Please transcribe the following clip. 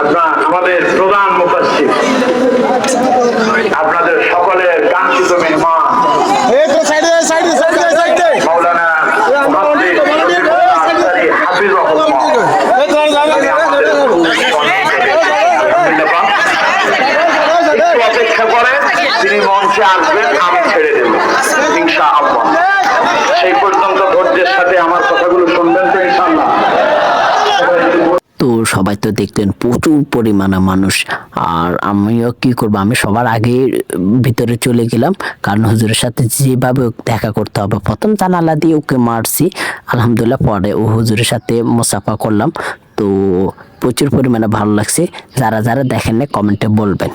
আপনার আমাদের প্রধান মুখার্জি আপনাদের সকলের কাঙ্ক্ষিত মেহমান। অপেক্ষা করেন তিনি মঞ্চে আসবেন আমি ছেড়ে দেব। ইনশা আল্লাহ সবাই তো দেখলেন প্রচুর পরিমাণে মানুষ। আর আমিও কি করব? আমি সবার আগে ভিতরে চলে গেলাম। কারণ হুজুরের সাথে যেভাবে দেখা করতে হবে। প্রথম জানালা দিয়ে ওকে মারছি। আলহামদুলিল্লাহ পরে ও হুজুরের সাথে মোসাফা করলাম। তো প্রচুর পরিমাণে ভালো লাগছে। যারা যারা দেখেন না কমেন্টে বলবেন।